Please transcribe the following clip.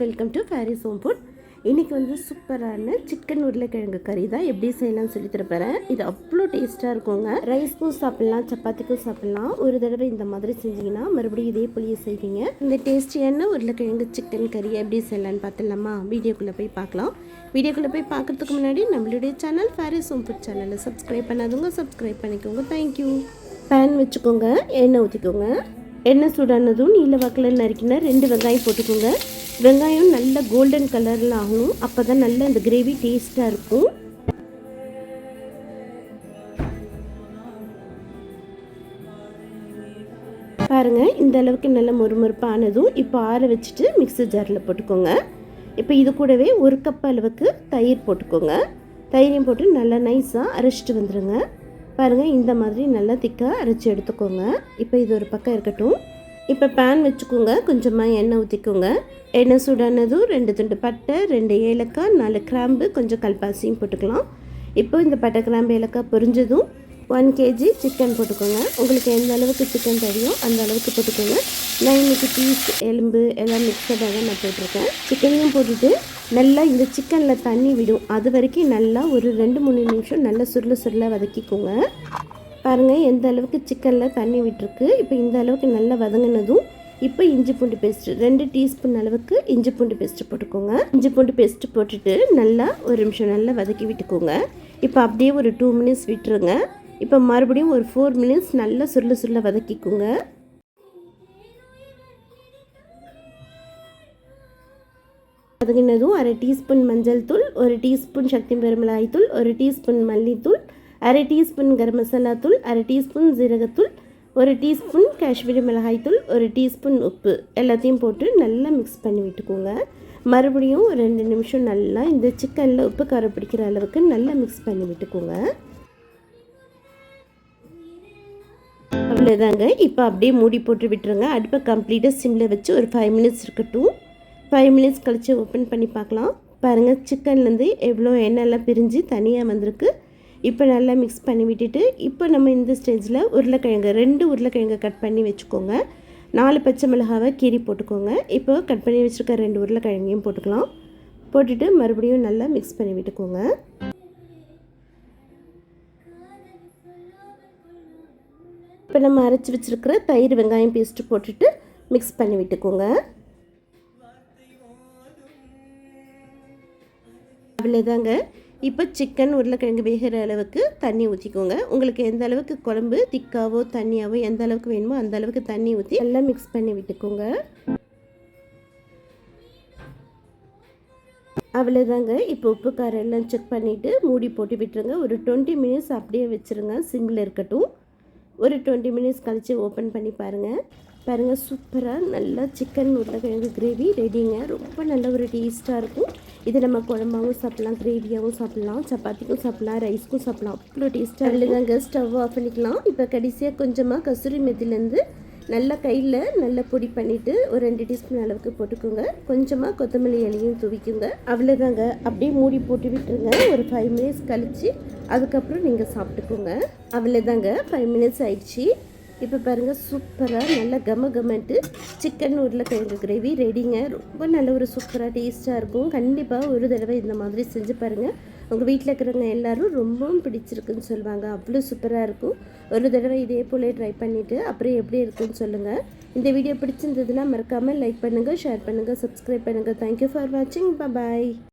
Welcome to Faris home food இன்றைக்கி வந்து சூப்பரான சிக்கன் உருளைக்கிழங்கு கறி தான். எப்படி செய்யலாம்னு சொல்லி தரப்போகிறேன் இது அவ்வளோ டேஸ்ட்டாக இருக்குங்க. ரைஸ்க்கும் சாப்பிட்லாம் சப்பாத்திக்கும் சாப்பிட்லாம். ஒரு தடவை இந்த மாதிரி செஞ்சீங்கன்னா மறுபடியும் இதே புளியை செய்வீங்க. இந்த டேஸ்டியான உருளைக்கிழங்கு சிக்கன் கறியை எப்படி செய்யலான்னு பார்த்துடலாமா? வீடியோக்குள்ளே போய் பார்க்கலாம். வீடியோக்குள்ளே போய் பார்க்குறதுக்கு முன்னாடி நம்மளுடைய சேனல் ஃபேரிஸ் ஹோம் ஃபுட் சேனலை சப்ஸ்கிரைப் பண்ணாதவங்க சப்ஸ்கிரைப் பண்ணிக்கோங்க. தேங்க்யூ பேன் வச்சுக்கோங்க எண்ணெய் ஊற்றிக்கோங்க எண்ணெய் சூடானதும் நீல வாக்கில் நறுக்கினா ரெண்டு வெங்காயம் போட்டுக்கோங்க. வெங்காயம் நல்ல கோல்டன் கலரில் ஆகணும். அப்போ தான் நல்ல அந்த கிரேவி டேஸ்ட்டாக இருக்கும். பாருங்கள் இந்த அளவுக்கு நல்ல மொறுமொறுப்பானதும் இப்போ ஆற வச்சுட்டு மிக்ஸி ஜாரில் போட்டுக்கோங்க. இப்போ இது கூடவே ஒரு கப் அளவுக்கு தயிர் போட்டுக்கோங்க. தயிரையும் போட்டு நல்லா நைஸாக அரைச்சிட்டு வந்துடுங்க பாருங்கள் இந்த மாதிரி நல்லா திக்காக அரைச்சி எடுத்துக்கோங்க. இப்போ இது ஒரு பக்கம் இருக்கட்டும். இப்போ பேன் வச்சுக்கோங்க. கொஞ்சமாக எண்ணெய் ஊற்றிக்கோங்க எண்ணெய் சூடானதும் ரெண்டு துண்டு பட்டை ரெண்டு ஏலக்காய் நாலு கிராம்பு கொஞ்சம் கல்பாசியும் போட்டுக்கலாம். இப்போ இந்த பட்டை கிராம்பு ஏலக்காய் பொரிஞ்சதும் ஒன் கேஜி சிக்கன் போட்டுக்கோங்க. உங்களுக்கு எந்த அளவுக்கு சிக்கன் தெரியும் அந்த அளவுக்கு போட்டுக்கோங்க. நான் இன்றைக்கி பீஸ் எலும்பு எல்லாம் மிக்சடாக தான் நான் போட்டிருக்கேன். சிக்கனையும் போட்டுட்டு நல்லா இந்த சிக்கனில் தண்ணி விடும். அது வரைக்கும் நல்லா ஒரு ரெண்டு மூணு நிமிஷம் நல்லா சுருள சுருள வதக்கிக்கோங்க. பாருங்கள் எந்த அளவுக்கு சிக்கனில் தண்ணி விட்டுருக்கு. இப்போ இந்த அளவுக்கு நல்லா வதங்கினதும் இப்போ இஞ்சி பூண்டு பேஸ்ட்டு ரெண்டு டீஸ்பூன் அளவுக்கு இஞ்சி பூண்டு பேஸ்ட்டு போட்டுக்கோங்க. இஞ்சி பூண்டு பேஸ்ட்டு போட்டுட்டு நல்லா ஒரு நிமிஷம் நல்லா வதக்கி விட்டுக்கோங்க. இப்போ அப்படியே ஒரு டூ மினிட்ஸ் விட்டுருங்க. இப்போ மறுபடியும் ஒரு ஃபோர் மினிட்ஸ் நல்லா சுருள சுருள வதக்கிக்கோங்க. வதங்கினதும் அரை டீஸ்பூன் மஞ்சள் தூள் ஒரு டீஸ்பூன் சக்தி பெருமிளாய் தூள் ஒரு டீஸ்பூன் மல்லித்தூள் அரை டீஸ்பூன் கரம் மசாலா தூள் அரை டீஸ்பூன் ஜீரகத்தூள் ஒரு டீஸ்பூன் காஷ்மீரி மிளகாய் தூள் ஒரு டீஸ்பூன் உப்பு. எல்லாத்தையும் போட்டு நல்லா மிக்ஸ் பண்ணி விட்டுக்கோங்க. மறுபடியும் ஒரு ரெண்டு நிமிஷம் நல்லா இந்த சிக்கனில் உப்பு காரம் பிடிக்கிற அளவுக்கு நல்லா மிக்ஸ் பண்ணி விட்டுக்கோங்க. அவ்வளோதாங்க இப்போ அப்படியே மூடி போட்டு விட்டுருங்க. அடுப்பை கம்ப்ளீட்டாக சிம்மில் வச்சு ஒரு ஃபைவ் மினிட்ஸ் இருக்கட்டும். ஃபைவ் மினிட்ஸ் கழித்து ஓப்பன் பண்ணி பார்க்கலாம். பாருங்கள் சிக்கன்லேருந்து எவ்வளோ எண்ணெய்லாம் பிரிஞ்சு தனியாக வந்திருக்கு. இப்போ நல்லா மிக்ஸ் பண்ணி விட்டுட்டு இப்போ நம்ம இந்த ஸ்டேஜில் உருளைக்கிழங்கு ரெண்டு உருளைக்கிழங்கு கட் பண்ணி வச்சுக்கோங்க. நாலு பச்சை மிளகாவை கீரி போட்டுக்கோங்க. இப்போ கட் பண்ணி வச்சுருக்க ரெண்டு உருளைக்கிழங்கையும் போட்டுக்கலாம். போட்டுட்டு மறுபடியும் நல்லா மிக்ஸ் பண்ணி விட்டுக்கோங்க. இப்போ நம்ம அரைச்சி வச்சுருக்கிற தயிர் வெங்காயம் பேஸ்ட்டு போட்டுட்டு மிக்ஸ் பண்ணி விட்டுக்கோங்க. அவ்வளோதாங்க இப்போ சிக்கன் உருளைக்கிழங்கு வேகிற அளவுக்கு தண்ணி ஊற்றிக்கோங்க உங்களுக்கு எந்த அளவுக்கு குழம்பு திக்காவோ தண்ணியாவோ எந்த அளவுக்கு வேணுமோ அந்த அளவுக்கு தண்ணி ஊற்றி நல்லா மிக்ஸ் பண்ணி விட்டுக்கோங்க. அவ்வளோதாங்க இப்போ உப்பு காரம் எல்லாம் செக் பண்ணிவிட்டு மூடி போட்டு விட்டுருங்க. ஒரு டுவெண்ட்டி மினிட்ஸ் அப்படியே வச்சுருங்க. சிம்மில் இருக்கட்டும். ஒரு டுவெண்ட்டி மினிட்ஸ் கழித்து ஓப்பன் பண்ணி பாருங்கள் பாருங்கள் சூப்பராக நல்லா சிக்கன் உருளைக்கிழங்கு கிரேவி ரெடிங்க ரொம்ப நல்ல ஒரு டேஸ்ட்டாக இருக்கும். இது நம்ம குழம்பாகவும் சாப்பிட்லாம் கிரேவியாகவும் சாப்பிட்லாம் சப்பாத்திக்கும் சாப்பிட்லாம் ரைஸ்க்கும் சாப்பிட்லாம். அவ்வளோ டேஸ்ட்டாக இல்லைதாங்க ஸ்டவ் ஆஃப் பண்ணிக்கலாம். இப்போ கடைசியாக கொஞ்சமாக கசூரி மெத்திலேருந்து நல்லா கையில் நல்லா பொடி பண்ணிவிட்டு ஒரு ரெண்டு டீஸ்பூன் அளவுக்கு போட்டுக்கோங்க. கொஞ்சமாக கொத்தமல்லி இலையும் துவிக்குங்க. அவ்வளோதாங்க அப்படியே மூடி போட்டு விட்டுருங்க. ஒரு ஃபைவ் மினிட்ஸ் கழித்து அதுக்கப்புறம் நீங்கள் சாப்பிட்டுக்கோங்க. அவ்வளோதாங்க ஃபைவ் மினிட்ஸ் ஆயிடுச்சு. இப்போ பாருங்கள் சூப்பராக நல்லா கம கமெண்ட்டு சிக்கன் உருளைக்கிழங்கு கிரேவி ரெடிங்க ரொம்ப நல்ல ஒரு சூப்பராக டேஸ்ட்டாக இருக்கும். கண்டிப்பாக ஒரு தடவை இந்த மாதிரி செஞ்சு பாருங்கள் உங்கள் வீட்டில் இருக்கிறவங்க எல்லோரும் ரொம்பவும் பிடிச்சிருக்குன்னு சொல்லுவாங்க. அவ்வளோ சூப்பராக இருக்கும். ஒரு தடவை இதே போல் ட்ரை பண்ணிவிட்டு அப்புறம் எப்படி இருக்குன்னு சொல்லுங்கள் இந்த வீடியோ பிடிச்சிருந்ததுன்னா மறக்காமல் லைக் பண்ணுங்கள் ஷேர் பண்ணுங்கள் சப்ஸ்கிரைப் பண்ணுங்கள் தேங்க்யூ ஃபார் வாட்சிங் பாய்